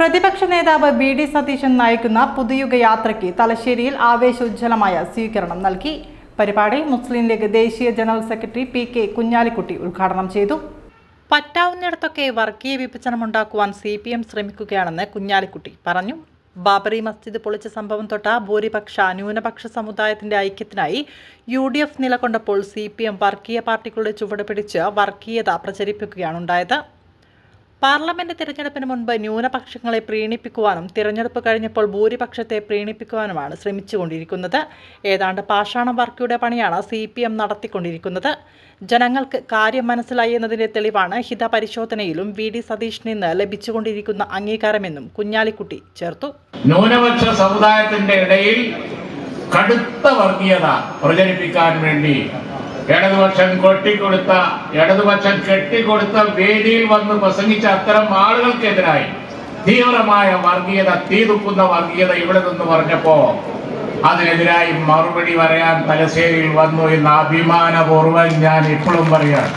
പ്രതിപക്ഷ നേതാവ് V D Satheesan നയിക്കുന്ന പുതുയുഗ യാത്രയ്ക്ക് തലശ്ശേരിയിൽ ആവേശോജ്ജലമായ സ്വീകരണം നൽകി. പരിപാടി മുസ്ലിം ലീഗ് ദേശീയ general secretary P K Kunhalikutty ഉദ്ഘാടനം ചെയ്തു. പറ്റാവുന്നിടത്തൊക്കെ വർഗീയ വിഭജനമുണ്ടാക്കുവാൻ സി പി എം ശ്രമിക്കുകയാണെന്ന് കുഞ്ഞാലിക്കുട്ടി പറഞ്ഞു. ബാബറി മസ്ജിദ് പൊളിച്ച സംഭവം തൊട്ട ഭൂരിപക്ഷ ന്യൂനപക്ഷ സമുദായത്തിന്റെ ഐക്യത്തിനായി യു ഡി എഫ് നിലകൊണ്ടപ്പോൾ സി പി എം വർഗീയ പാർട്ടികളുടെ ചുവട് പിടിച്ച് വർഗീയത പ്രചരിപ്പിക്കുകയാണുണ്ടായത് പാർലമെന്റ് തിരഞ്ഞെടുപ്പിന് മുൻപ് ന്യൂനപക്ഷങ്ങളെ പ്രീണിപ്പിക്കുവാനും തിരഞ്ഞെടുപ്പ് കഴിഞ്ഞപ്പോൾ ഭൂരിപക്ഷത്തെ പ്രീണിപ്പിക്കുവാനുമാണ് ശ്രമിച്ചുകൊണ്ടിരിക്കുന്നത്. ഏതാണ്ട് പാഷാണ വർക്കിയുടെ പണിയാണ് സി പി എം നടത്തിക്കൊണ്ടിരിക്കുന്നത്. ജനങ്ങൾക്ക് കാര്യം മനസ്സിലായി എന്നതിന്റെ തെളിവാണ് ഹിതപരിശോധനയിലും വി ഡി സതീഷിന് നിന്ന് ലഭിച്ചുകൊണ്ടിരിക്കുന്ന അംഗീകാരമെന്നും കുഞ്ഞാലിക്കുട്ടി ചേർത്തു. ന്യൂനപക്ഷ സമുദായത്തിന്റെ ഇടയിൽ കടുത്ത വർഗീയത പ്രചരിപ്പിക്കാൻ വേണ്ടി ഇടതുപക്ഷം കൊട്ടിക്കൊടുത്ത ഇടതുപക്ഷം കെട്ടിക്കൊടുത്ത വേദിയിൽ വന്ന് പ്രസംഗിച്ച അത്തരം ആളുകൾക്കെതിരായി തീവ്രമായ വർഗീയത തീതുക്കുന്ന വർഗീയത ഇവിടെ നിന്ന് പറഞ്ഞപ്പോ അതിനെതിരായി മറുപടി പറയാൻ തലശ്ശേരിയിൽ വന്നു എന്ന് അഭിമാനപൂർവം ഞാൻ ഇപ്പോഴും പറയാണ്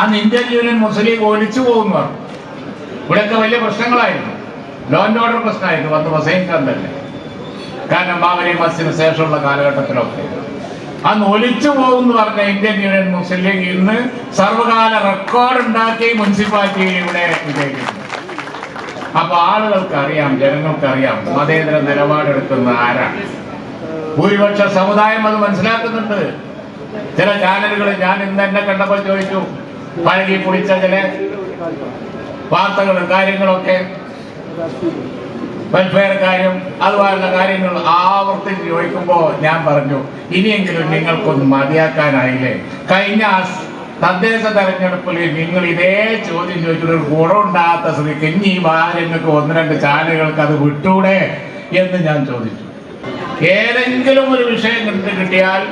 അന്ന് ഇന്ത്യൻ യൂണിയൻ മുസ്ലിം ഒലിച്ചു പോകുന്നവർ ഇവിടെയൊക്കെ വലിയ പ്രശ്നങ്ങളായിരുന്നു. ലോ ആൻഡ് ഓർഡർ പ്രശ്നമായിരുന്നു. വന്ന് വസൈൻഖാൻ തന്നെ. കാരണം ബാബരി മസ്സിന് ശേഷമുള്ള കാലഘട്ടത്തിലൊക്കെ. അന്ന് ഒലിച്ചു പോകുന്നു പറഞ്ഞ ഇന്ത്യൻ യൂണിയൻ മുസ്ലിം ലീഗ് ഇന്ന് സർവകാല റെക്കോർഡ് ഉണ്ടാക്കി മുനിസിപ്പാലിറ്റി ഇവിടെ വിജയിക്കുന്നു അപ്പൊ ആളുകൾക്ക് അറിയാം ജനങ്ങൾക്ക് അറിയാം മതേതര നിലപാടെടുക്കുന്ന ആരാണ്. ഭൂരിപക്ഷ സമുദായം അത് മനസ്സിലാക്കുന്നുണ്ട്. ചില ചാനലുകൾ ഞാൻ ഇന്ന് എന്നെ കണ്ടപ്പോൾ ചോദിച്ചു പഴകി പൊളിച്ച ചില വാർത്തകളും കാര്യങ്ങളൊക്കെ വെൽഫെയർ കാര്യം അതുപോലുള്ള കാര്യങ്ങൾ ആവർത്തിച്ച് ചോദിക്കുമ്പോൾ ഞാൻ പറഞ്ഞു ഇനിയെങ്കിലും നിങ്ങൾക്കൊന്ന് മതിയാക്കാനായില്ലേ? കഴിഞ്ഞ തദ്ദേശ തെരഞ്ഞെടുപ്പിൽ നിങ്ങൾ ഇതേ ചോദ്യം ചോദിച്ചിട്ട് ഗുണമുണ്ടാകാത്ത സ്ഥിതിക്ക് ഇനി ഈ ബാലങ്ങൾക്ക് ഒന്ന് രണ്ട് ചാനലുകൾക്ക് അത് വിട്ടൂടെ എന്ന് ഞാൻ ചോദിച്ചു. ഏതെങ്കിലും ഒരു വിഷയം കണ്ടു കിട്ടിയാൽ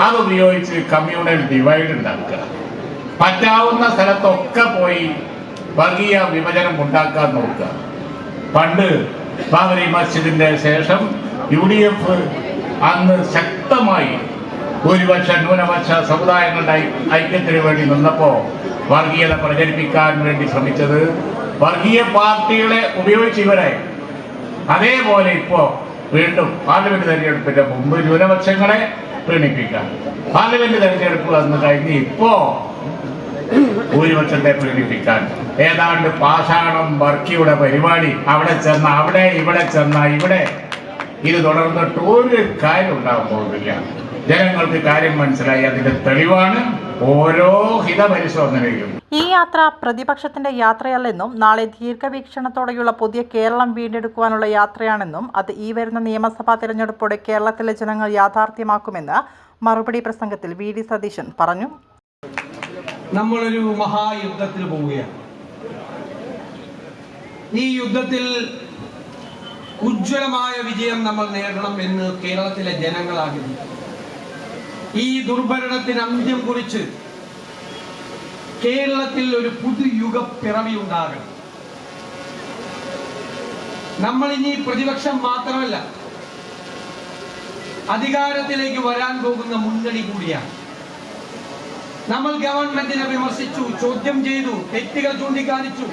അത് ഉപയോഗിച്ച് കമ്മ്യൂണൽ ഡിവൈഡ് ഉണ്ടാക്കുക. പറ്റാവുന്ന സ്ഥലത്തൊക്കെ പോയി വർഗീയ വിഭജനം ഉണ്ടാക്കാൻ നോക്കുക. പണ്ട് ബാബരി മസ്ജിദിന്റെ ശേഷം യു ഡി എഫ് അന്ന് ശക്തമായി ഭൂരിപക്ഷ ന്യൂനപക്ഷ സമുദായങ്ങളുടെ ഐക്യത്തിന് വേണ്ടി നിന്നപ്പോ വർഗീയത പ്രചരിപ്പിക്കാൻ വേണ്ടി ശ്രമിച്ചത് വർഗീയ പാർട്ടികളെ ഉപയോഗിച്ച് ഇവരെ. അതേപോലെ ഇപ്പോ വീണ്ടും പാർലമെന്റ് തെരഞ്ഞെടുപ്പിന്റെ മുമ്പ് ന്യൂനപക്ഷങ്ങളെ പ്രീണിപ്പിക്കാം പാർലമെന്റ് തെരഞ്ഞെടുപ്പ് വന്നു കഴിഞ്ഞ് ഇപ്പോ ഭൂരിപക്ഷത്തെ പ്രകടിപ്പിക്കാൻ ഏതാണ്ട് പാഷാണം വർക്കിയുടെ പരിപാടി. അവിടെ ചെന്ന അവിടെ ഇവിടെ ചെന്ന ഇവിടെ. ഇത് തുടർന്നിട്ട് ഒരു കാര്യം ഉണ്ടാകാൻ പോകുന്നില്ല. ജനങ്ങൾക്ക് കാര്യം മനസ്സിലായി അതിന്റെ തെളിവാണ് ഓരോ ഹിതപരിശോധനയിലും. ഈ യാത്ര പ്രതിപക്ഷത്തിന്റെ യാത്രയല്ലെന്നും നാളെ ദീർഘവീക്ഷണത്തോടെയുള്ള പുതിയ കേരളം വീണ്ടെടുക്കുവാനുള്ള യാത്രയാണെന്നും അത് ഈ വരുന്ന നിയമസഭാ തെരഞ്ഞെടുപ്പോടെ കേരളത്തിലെ ജനങ്ങൾ യാഥാർത്ഥ്യമാക്കുമെന്ന് മറുപടി പ്രസംഗത്തിൽ വി. ഡി. സതീശൻ പറഞ്ഞു. നമ്മളൊരു മഹായുദ്ധത്തിൽ പോവുകയാണ്. ഈ യുദ്ധത്തിൽ ഉജ്ജ്വലമായ വിജയം നമ്മൾ നേടണം എന്ന് കേരളത്തിലെ ജനങ്ങൾ ആഗ്രഹിക്കുന്നു. ഈ ദുർഭരണത്തിന് അന്ത്യം കുറിച്ച് കേരളത്തിൽ ഒരു പുതുയുഗ പിറവി ഉണ്ടാകണം. നമ്മൾ ഇനി പ്രതിപക്ഷം മാത്രമല്ല അധികാരത്തിലേക്ക് വരാൻ പോകുന്ന മുന്നണി കൂടിയാണ്. നമ്മൾ ഗവൺമെന്റിനെ വിമർശിച്ചു ചോദ്യം ചെയ്തു തെറ്റുകൾ ചൂണ്ടിക്കാണിച്ചു.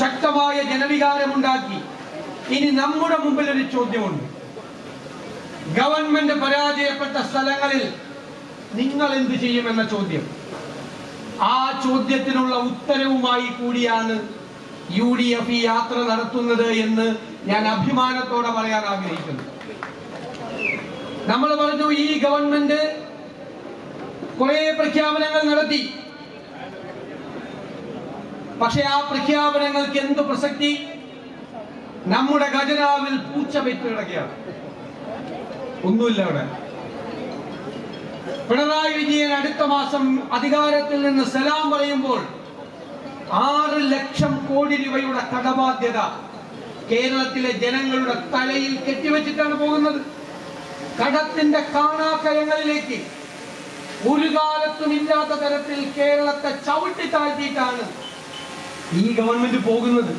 ശക്തമായ ജനവികാരമുണ്ടാക്കി. ഇനി നമ്മുടെ മുമ്പിൽ ഒരു ചോദ്യമുണ്ട്. ഗവൺമെന്റ് പരാജയപ്പെട്ട സ്ഥലങ്ങളിൽ നിങ്ങൾ എന്ത് ചെയ്യുമെന്ന ചോദ്യം. ആ ചോദ്യത്തിനുള്ള ഉത്തരവുമായി കൂടിയാണ് യു ഡി എഫ് ഈ യാത്ര നടത്തുന്നത് എന്ന് ഞാൻ അഭിമാനത്തോടെ പറയാൻ ആഗ്രഹിക്കുന്നു. നമ്മൾ പറഞ്ഞു ഈ ഗവൺമെന്റ് കുറെ പ്രഖ്യാപനങ്ങൾ നടത്തി. പക്ഷെ ആ പ്രഖ്യാപനങ്ങൾക്ക് എന്ത് പ്രസക്തി? നമ്മുടെ ഖജനാവിൽ പൂച്ച പെറ്റ് കിടക്കുകയാണ്. ഒന്നുമില്ല അവിടെ. പിണറായി വിജയൻ അടുത്ത മാസം അധികാരത്തിൽ നിന്ന് സലാം പറയുമ്പോൾ ആറ് ലക്ഷം കോടി രൂപയുടെ കടബാധ്യത കേരളത്തിലെ ജനങ്ങളുടെ തലയിൽ കെട്ടിവെച്ചിട്ടാണ് പോകുന്നത്. കടത്തിന്റെ കാണാക്കയങ്ങളിലേക്ക് ഒരു കാലത്തും ഇല്ലാത്ത തരത്തിൽ കേരളത്തെ ചവിട്ടി താഴ്ത്തിയിട്ടാണ് ഈ ഗവൺമെന്റ് പോകുന്നത്.